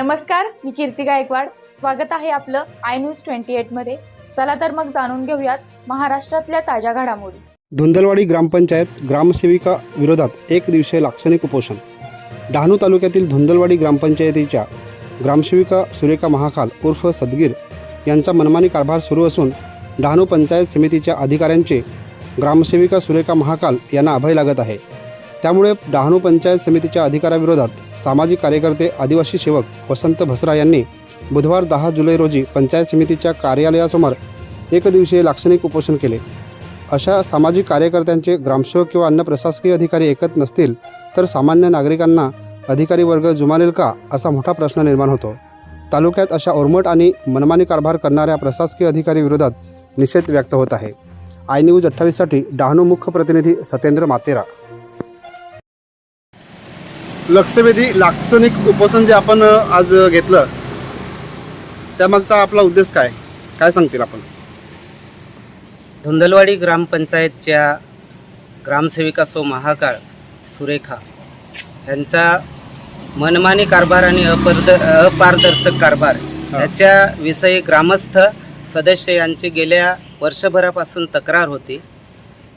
नमस्कार मी कीर्ती गायकवाड. स्वागत आहे आपलं आय न्यूज ट्वेंटी एटमध्ये चला तर मग जाणून घेऊयात महाराष्ट्रातल्या ताज्या घडामोडी. धुंदलवाडी ग्रामपंचायत ग्रामसेविका विरोधात एक दिवसीय लाक्षणिक उपोषण. डहाणू तालुक्यातील धुंदलवाडी ग्रामपंचायतीच्या ग्रामसेविका सुरेखा महाकाल उर्फ सदगीर यांचा मनमानी कारभार सुरू असून डहाणू पंचायत समितीच्या अधिकाऱ्यांचे ग्रामसेविका सुरेखा महाकाल यांना अभय लागत आहे. त्यामुळे डहाणू पंचायत समितीच्या अधिकाराविरोधात सामाजिक कार्यकर्ते आदिवासी सेवक वसंत भसरा यांनी बुधवार दहा जुलै रोजी पंचायत समितीच्या कार्यालयासमोर एकदिवसीय लाक्षणिक उपोषण केले. अशा सामाजिक कार्यकर्त्यांचे ग्रामसेवक किंवा अन्य प्रशासकीय अधिकारी ऐकत नसतील तर सामान्य नागरिकांना अधिकारी वर्ग जुमानेल का असा मोठा प्रश्न निर्माण होतो. तालुक्यात अशा ओरमट आणि मनमानी कारभार करणाऱ्या प्रशासकीय अधिकारी विरोधात निषेध व्यक्त होत आहे. आय न्यूज अठ्ठावीससाठी डहाणू मुख्य प्रतिनिधी सत्येंद्र मातेरा लक्षवेधी लाक्षणिक उपोषण जे आपण आज घेतलं त्यामागचा आपला उद्देश काय? काय सांगतील आपण? धुंदलवाडी ग्रामपंचायतच्या ग्रामसेविका सो महाकाळ सुरेखा यांचा मनमानी कारभार आणि अपर्द अपारदर्शक कारभार. याच्याविषयी ग्रामस्थ सदस्य यांची गेल्या वर्षभरापासून तक्रार होती.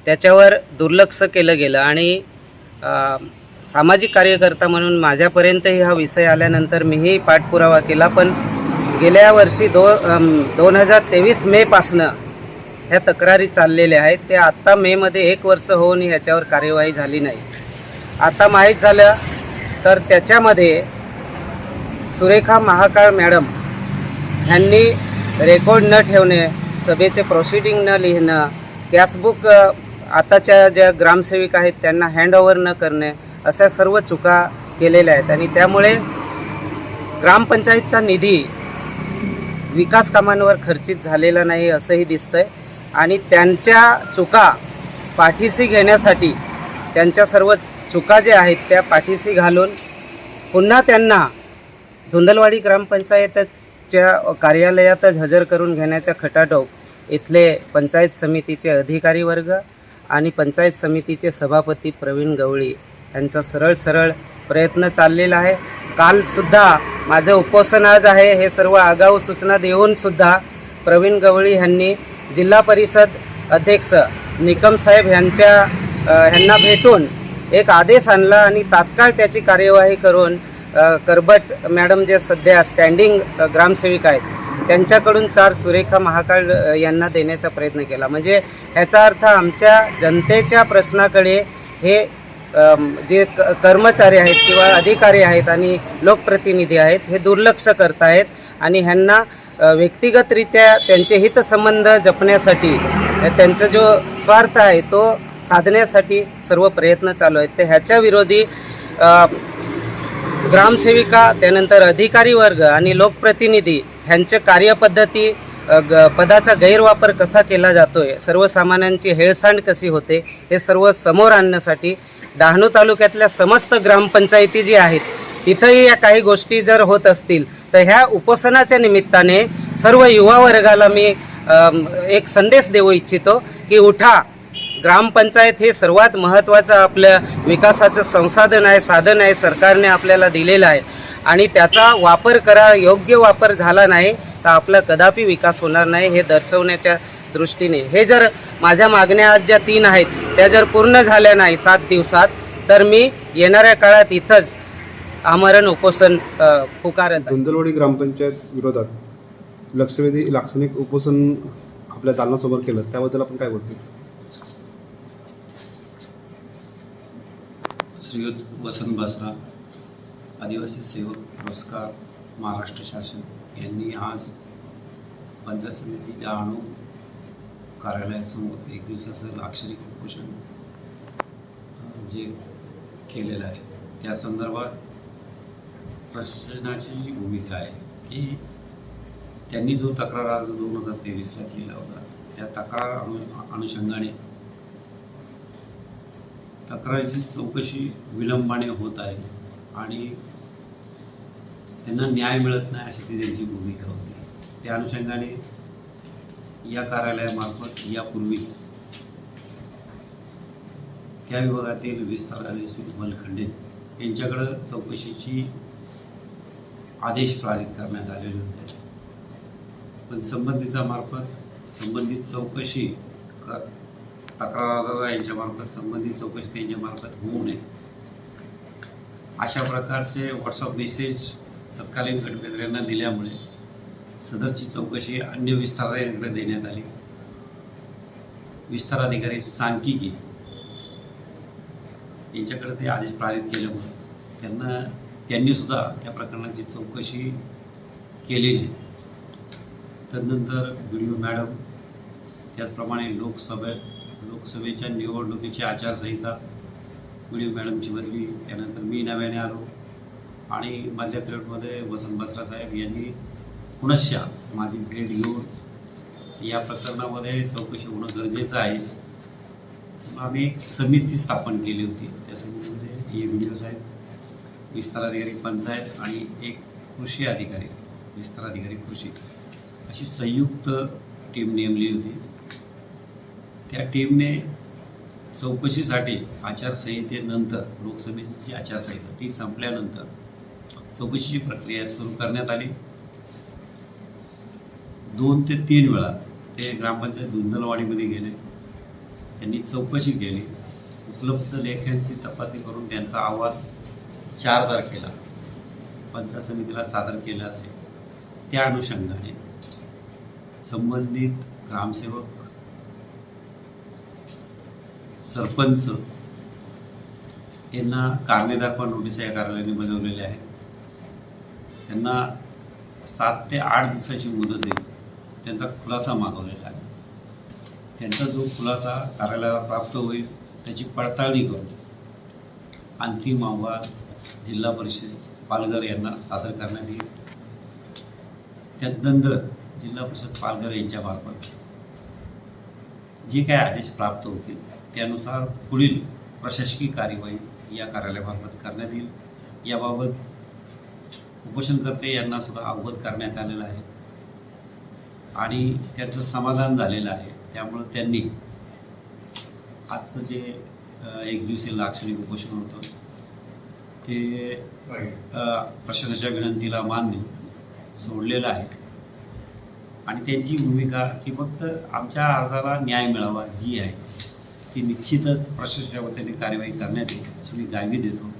त्याच्यावर दुर्लक्ष केलं गेलं आणि सामाजिक कार्यकर्ता म्हणून माझ्यापर्यंतही हा विषय आल्यानंतर मीही पाठपुरावा केला पण गेल्या वर्षी दो दोन हजार तेवीस मेपासनं ह्या तक्रारी चाललेल्या आहेत. ते आत्ता मेमध्ये एक वर्ष होऊन ह्याच्यावर कार्यवाही झाली नाही. आता माहीत झालं तर त्याच्यामध्ये सुरेखा महाकाळ मॅडम ह्यांनी रेकॉर्ड न ठेवणे सभेचे प्रोसिडिंग न लिहिणं गॅसबुक आताच्या ज्या ग्रामसेविका आहेत त्यांना हँडओव्हर न करणे अशा सर्व चुका केलेल्या आहेत. आणि त्यामुळे ग्रामपंचायतचा निधी विकास कामांवर खर्चित झालेला नाही असंही दिसतं आहे आणि त्यांच्या चुका पाठीशी घेण्यासाठी त्यांच्या सर्व चुका ज्या आहेत त्या पाठीशी घालून पुन्हा त्यांना धुंदलवाडी ग्रामपंचायतच्या कार्यालयातच हजर करून घेण्याच्या खटाटोप इथले पंचायत समितीचे अधिकारी वर्ग आणि पंचायत समितीचे सभापती प्रवीण गवळी यांचा सरळ सरळ प्रयत्न चाललेला आहे. कालसुद्धा माझं उपोषण आज आहे हे सर्व आगाऊ सूचना देऊन सुद्धा प्रवीण गवळी यांनी जिल्हा परिषद अध्यक्ष निकम साहेब यांच्या ह्यांना भेटून एक आदेश आणला आणि तात्काळ त्याची कार्यवाही करून करबट मॅडम जे सध्या स्टँडिंग ग्रामसेविका आहेत त्यांच्याकडून चार सुरेखा महाकाळ यांना देण्याचा प्रयत्न केला. म्हणजे ह्याचा अर्थ आमच्या जनतेच्या प्रश्नाकडे हे जे क- कर्मचारी आहेत किंवा अधिकारी आहेत आणि लोकप्रतिनिधी आहेत हे दुर्लक्ष करत आहेत आणि ह्यांना व्यक्तिगतरित्या त्यांचे हितसंबंध जपण्यासाठी त्यांचा जो स्वार्थ आहे तो साधण्यासाठी सर्व प्रयत्न चालू आहेत. तर ह्याच्या विरोधी ग्रामसेविका त्यानंतर अधिकारी वर्ग आणि लोकप्रतिनिधी ह्यांच्या कार्यपद्धती ग पदाचा गैरवापर कसा केला जातो आहे सर्वसामान्यांची हेळसांड कशी होते हे सर्व समोर आणण्यासाठी डहाणू तालुक्यातल्या समस्त ग्रामपंचायती जी आहेत तिथंही या काही गोष्टी जर होत असतील तर ह्या उपोषणाच्या निमित्ताने सर्व युवा वर्गाला मी एक संदेश देऊ इच्छितो की उठा. ग्रामपंचायत हे सर्वात महत्त्वाचं आपल्या विकासाचं संसाधन आहे साधन आहे सरकारने आपल्याला दिलेलं आहे. आणि त्याचा वापर करा योग्य वापर झाला नाही तर आपला कदापि विकास होणार नाही हे दर्शवण्याच्या दृष्टीने. हे जर माझ्या मागण्या आज ज्या तीन आहेत त्या जर पूर्ण झाल्या नाही सात दिवसात तर मी येणाऱ्या काळात इथंच आमरण उपोषण पुकारत. धुंदलवाडी ग्रामपंचायत विरोधात लक्षवेधी लाक्षणिक उपोषण आपल्या दालनासमोर केलं त्याबद्दल आपण काय बोलतील श्रीयुत वसंत बासरा आदिवासी सेवक पुरस्कार महाराष्ट्र शासन यांनी आज पंचायत समिती डहाणू कार्यालयासमोर एक दिवसाचं लाक्षणिक उपोषण जे केलेलं आहे त्या संदर्भात प्रशासनाची जी भूमिका आहे की त्यांनी जो तक्रार अर्ज दोन हजार तेवीसला केला होता त्या तक्रार अनु अनुषंगाने तक्रारीची चौकशी विलंबाने होत आहे आणि त्यांना न्याय मिळत नाही अशी ती त्यांची भूमिका होती. त्या अनुषंगाने या कार्यालयामार्फत यापूर्वी त्या विभागातील विस्तार अधिकारी मलखंडे यांच्याकडं चौकशीची आदेश पारित करण्यात आलेले होते. पण संबंधितामार्फत संबंधित चौकशी क तक्रारदार यांच्यामार्फत संबंधित चौकशी त्यांच्यामार्फत होऊ नये. अशा प्रकारचे व्हॉट्सअप मेसेज तत्कालीन गटवेत्र्यांना दिल्यामुळे सदरची चौकशी अन्य विस्ताराकडे देण्यात आली. विस्तार अधिकारी सांख्यिकी यांच्याकडे ते आदेश पारित केल्यामुळे त्यांना त्यांनीसुद्धा त्या प्रकरणाची चौकशी केली नाही. तदनंतर ओ मॅडम त्याचप्रमाणे लोकसभे लोकसभेच्या निवडणुकीची आचारसंहिता व्हिडिओ मॅडमची बदली त्यानंतर मी नव्याने आलो आणि मध्य पिरियडमध्ये वसंत बसरा साहेब यांनी पुनश्च माझी भेट घेऊन या प्रकरणामध्ये चौकशी होणं गरजेचं आहे. आम्ही एक समिती स्थापन केली होती. त्या समितीमध्ये ए व्हिडिओ साहेब विस्तार अधिकारी पंचायत आणि एक कृषी अधिकारी विस्तार अधिकारी कृषी अशी संयुक्त टीम नेमली होती. त्या टीमने चौकशीसाठी आचारसंहितेनंतर लोकसभेची जी आचारसंहिता ती संपल्यानंतर चौकशीची प्रक्रिया सुरू करण्यात आली. दोन ते तीन वेळा ते ग्रामपंचायत धुंदलवाडीमध्ये गेले. त्यांनी चौकशी केली. उपलब्ध लेख्यांची तपासणी करून त्यांचा अहवाल चार तारखेला पंचायत समितीला सादर केला आहे. त्या अनुषंगाने संबंधित ग्रामसेवक सरपंच यांना कारणे दाखवा नोटीस या कार्यालयाने बजावलेल्या आहेत. त्यांना सात ते आठ दिवसाची मुदत देईल त्यांचा खुलासा मागवलेला आहे. त्यांचा जो खुलासा कार्यालयाला प्राप्त होईल त्याची पडताळणी करून अंतिम अहवाल जिल्हा परिषद पालघर यांना सादर करण्यात येईल. त्यानंतर जिल्हा परिषद पालघर यांच्यामार्फत जे काय आदेश प्राप्त होतील त्यानुसार पुढील प्रशासकीय कार्यवाही या कार्यालयामार्फत करण्यात येईल. याबाबत उपोषणकर्ते यांना सुद्धा अवगत करण्यात आलेलं आहे. आणि त्याचं समाधान झालेलं आहे. त्यामुळं त्यांनी आजचं जे एक दिवसीय लाक्षणिक उपोषण होतं ते प्रशासनाच्या विनंतीला मान देऊन सोडलेलं आहे. आणि त्यांची भूमिका की फक्त आमच्या अर्जाला न्याय मिळावा जी आहे ती निश्चितच प्रशासनाच्या वतीने कार्यवाही करण्यात येईल अशी मी गावी देतो.